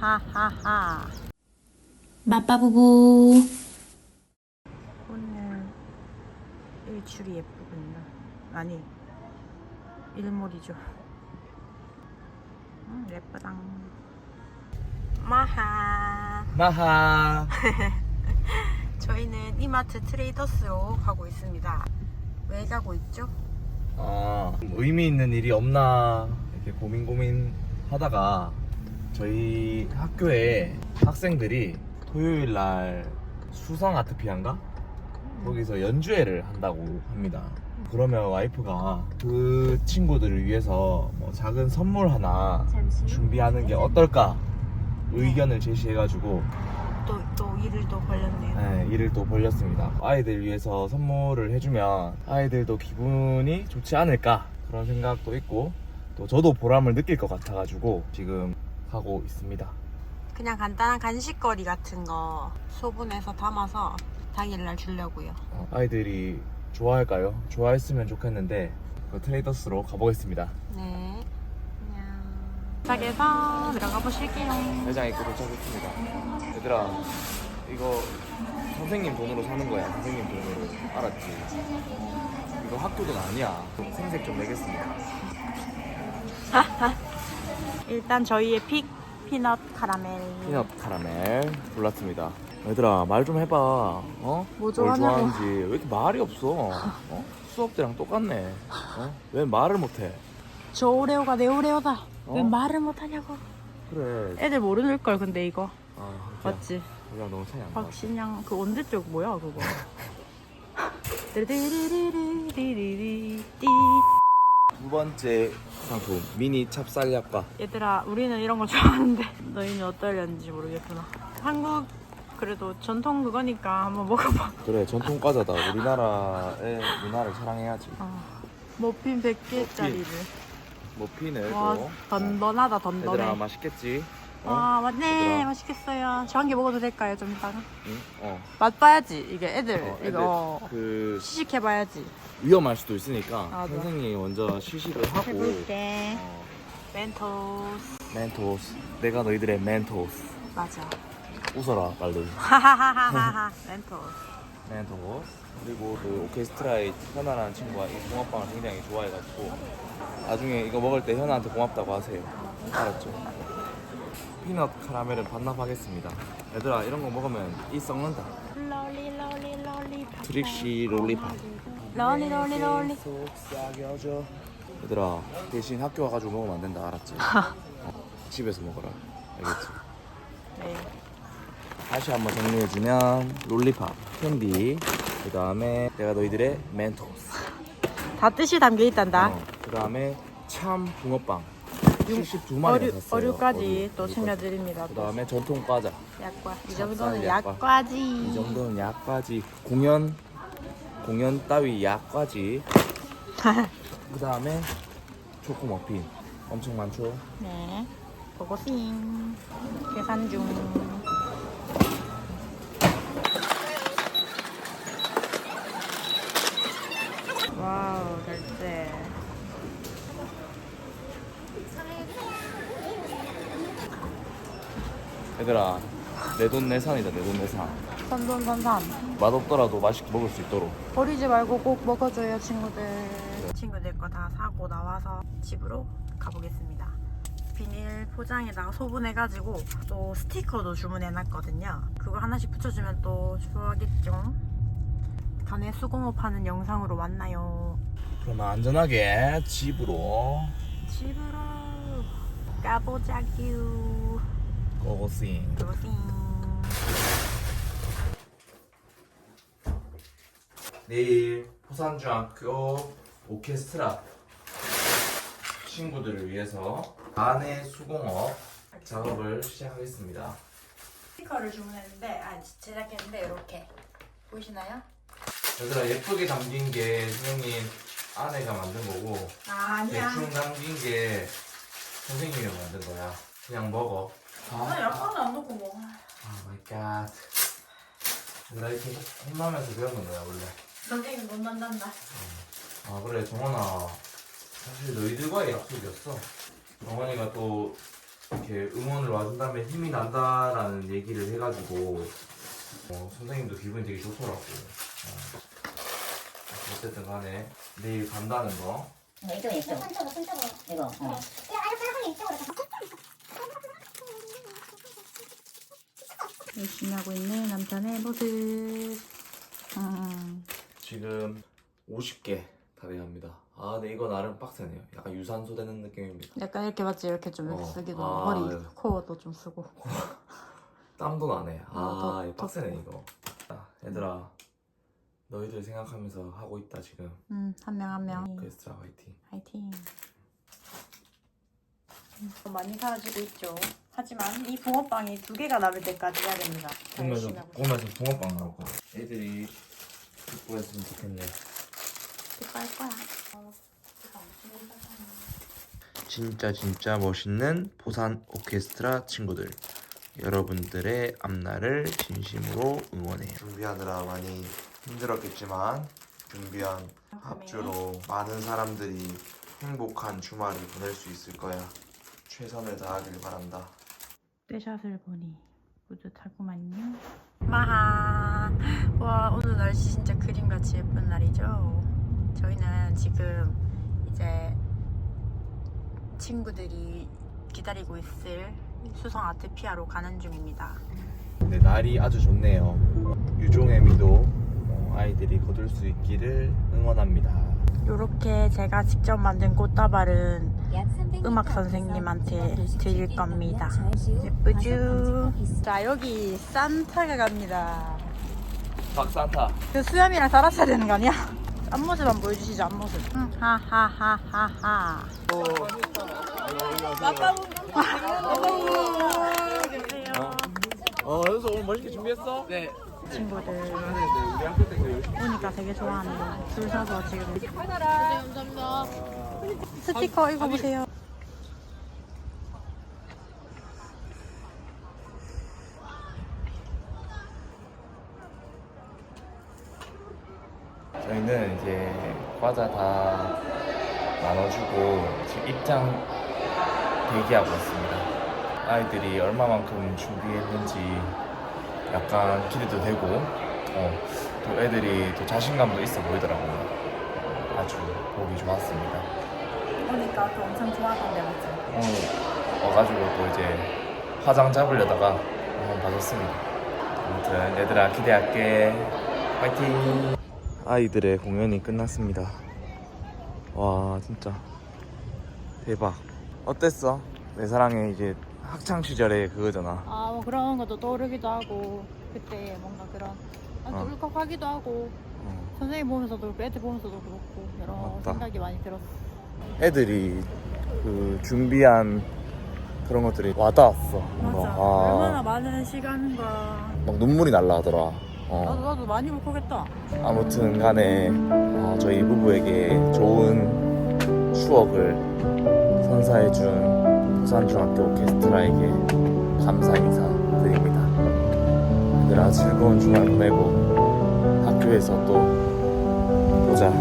하하하하. 맛바부부 오늘 일출이 예쁘군요. 아니, 일몰이죠. 음, 예쁘당. 마하. 마하 저희는 이마트 트레이더스로 가고 있습니다. 왜 가고 있죠? 아 의미 있는 일이 없나 이렇게 고민 고민 하다가 저희 학교에 학생들이 토요일 날 수성 아트피아인가 거기서 연주회를 한다고 합니다. 그러면 와이프가 그 친구들을 위해서 뭐 작은 선물 하나 준비하는 게 어떨까 의견을 제시해가지고 또, 또 일을 또 벌렸네요. 네, 일을 또 벌렸습니다. 아이들 위해서 선물을 해주면 아이들도 기분이 좋지 않을까 그런 생각도 있고 또 저도 보람을 느낄 것 같아가지고 지금 하고 있습니다. 그냥 간단한 간식거리 같은 거 소분해서 담아서 당일날 주려고요. 어, 아이들이 좋아할까요? 좋아했으면 좋겠는데 그 트레이더스로 가보겠습니다. 네. 안녕. 도착해서 들어가 보실게요. 매장 입구 도착했습니다. 얘들아 이거 선생님 돈으로 사는 거야. 선생님 돈으로 알았지? 이거 학교 돈 아니야. 생색 좀 내겠습니다. 일단 저희의 픽 피넛 카라멜. 피넛 카라멜 골랐습니다. 얘들아 말 좀 해봐. 어? 뭐뭘 좋아하냐고. 좋아하는지 왜 이렇게 말이 없어? 어? 수업 때랑 똑같네. 어? 왜 말을 못해? 저 오레오가 내 오레오다. 어? 왜 말을 못하냐고. 그래. 애들 모르는 걸 근데 이거 아, 맞지? 우리랑 너무 차이 안 나. 박신양 그 언제 쪽 뭐야 그거? 띠리리리리리리리 띠. 두 번째 상품 미니 찹쌀약과 얘들아 우리는 이런 거 좋아하는데 너희는 어떨려는지 모르겠구나. 한국 그래도 전통 그거니까 한번 먹어봐. 그래 전통 과자다. 우리나라의 문화를 사랑해야지. 어. 머핀 100개짜리를. 머핀을 와 또 던던하다 얘들아 던던해. 맛있겠지? 어? 와 맞네 얘들아. 맛있겠어요. 저 한 개 먹어도 될까요 좀 이따가? 응? 어. 맛봐야지 이게 애들 어, 애들 이거 그 시식해봐야지. 위험할 수도 있으니까 맞아. 선생님이 먼저 시식을 하고 해볼게. 어, 멘토스 멘토스 내가 너희들의 멘토스 맞아. 웃어라 빨리 하하하하하 멘토스. 멘토스 그리고 그 오케스트라의 현아라는 친구가 이 붕어빵을 굉장히 좋아해가지고 나중에 이거 먹을 때 현아한테 고맙다고 하세요 알았죠? 피넛 카라멜은 반납하겠습니다 얘들아 이런 거 먹으면 이 썩는다 롤리 롤리 롤리 트릭시 롤리팝 롤리 롤리 롤리. 속삭여줘 얘들아 대신 학교 와가지고 먹으면 안 된다 알았지? 어, 집에서 먹어라 알겠지? 네. 다시 한번 정리해주면 롤리팝, 캔디, 그 다음에 내가 너희들의 멘토스 다 뜻이 담겨 있단다. 어, 그 다음에 참 붕어빵 72마리 어류 샀어요 어류까지 또. 챙겨드립니다. 그 다음에 전통 과자 약과. 이 정도는 약과. 약과지. 이 정도는 약까지 공연 공연 따위 약까지 그 다음에 초코 머핀 엄청 많죠 네. 고고싱. 계산 중. 와우, 결제. 얘들아 내 돈 내산이다 내 돈 내산 선돈선산. 맛없더라도 맛있게 먹을 수 있도록 버리지 말고 꼭 먹어줘요, 친구들. 친구들 거 다 사고 나와서 집으로 가보겠습니다. 비닐 포장에다가 소분해가지고 또 스티커도 주문해놨거든요. 그거 하나씩 붙여주면 또 좋아하겠죠? 다음에 수공업 하는 영상으로 만나요. 그러면 안전하게 집으로 집으로 가보자규. 고고싱 고고싱. 내일 포산중학교 오케스트라 친구들을 위해서 안의 수공업 작업을 시작하겠습니다. 스티커를 주문했는데, 아, 제작했는데 이렇게 보이시나요? 얘들아 예쁘게 담긴 게 선생님 아내가 만든 거고 아, 대충 담긴 게 선생님이 만든 거야. 그냥 먹어. 아, 약간은 안 넣고 뭐. 아 마이 갓. 얘들아 이렇게 혼나면서 배우는 거야 원래. 선생님 못 만난다. 아 그래 정원아 사실 너희들과의 약속이었어 정원이가 또 이렇게 응원을 와준 다음에 힘이 난다라는 얘기를 해가지고 어, 선생님도 기분이 되게 좋더라고. 어. 어쨌든 간에 내일 간다는 거. 어, 이쪽에 있죠. 손쪽으로 손쪽으로 이거. 어. 이렇게 이쪽으로 열심히 하고 있는 남편의 모습. 음, 지금 50개 다 돼갑니다. 아, 근데 이거 나름 빡세네요. 약간 유산소 되는 느낌입니다. 약간 이렇게 맞지? 이렇게 좀 이렇게 어. 쓰기도 아, 허리, 네. 코어도 좀 쓰고. 땀도 나네. 아, 더- 이거 빡세네 이거. 아, 얘들아, 너희들 생각하면서 하고 있다 지금. 음, 한 명 한 명. 오케스트라 화이팅. 화이팅. 음, 많이 사라지고 있죠. 하지만 이 붕어빵이 두 개가 남을 때까지 해야 됩니다. 열심히 하고 보면서 붕어빵 나올 거야. 애들이 기뻐했으면 좋겠네. 빨 거야. 진짜 진짜 멋있는 부산 오케스트라 친구들 여러분들의 앞날을 진심으로 응원해요 준비하느라 많이 힘들었겠지만 준비한 합주로 많은 사람들이 행복한 주말을 보낼 수 있을 거야 최선을 다하길 바란다 떼샷을 보니 뿌듯하구만요. 마하. 와 오늘 날씨 진짜 그림같이 예쁜 날이죠. 저희는 지금 이제 친구들이 기다리고 있을 수성 아트피아로 가는 중입니다. 네, 날이 아주 좋네요 유종애미도 어, 아이들이 거둘 수 있기를 응원합니다 이렇게 제가 직접 만든 꽃다발은 음악 선생님한테 드릴 겁니다. 예쁘죠? 자 여기 산타가 갑니다. 박산타 그 수염이랑 살았어야 되는 거 아니야? 앞모습 한번 보여주시죠 앞모습. 응, 하하하하하. 어 연서 오늘 멋있게 준비했어? 네 친구들 우리 학교 때그 오니까 되게 좋아하네요. 줄 서서 지금. 감사합니다. 스티커 읽어보세요. 저희는 이제 과자 다 나눠주고 지금 입장 대기하고 있습니다. 아이들이 얼마만큼 준비했는지 약간 기대도 되고 어, 또 애들이 또 자신감도 있어 보이더라고요. 아주 보기 좋았습니다. 오니까 또 엄청 좋아하던데 맞죠? 오늘 와가지고 또 이제 화장 잡으려다가 한번 봐줬습니다. 아무튼 얘들아 기대할게. 파이팅. 아이들의 공연이 끝났습니다. 와 진짜 대박. 어땠어? 내 사랑의 이제 학창 시절의 그거잖아. 아, 뭐 그런 것도 떠오르기도 하고 그때 뭔가 그런 아, 어. 또 울컥하기도 하고 어. 선생님 보면서도 그렇고 애들 보면서도 그렇고 여러 맞다. 생각이 많이 들었어. 애들이 그 준비한 그런 것들이 와닿았어. 뭔가. 맞아. 아, 얼마나 많은 시간과 막 눈물이 날라 하더라. 어. 나도 나도 많이 울컥했다. 아무튼 간에 어, 저희 부부에게 좋은 추억을 선사해준 부산중학교 오케스트라에게 감사 인사 드립니다. 얘들아 즐거운 주말 보내고 학교에서 또 보자.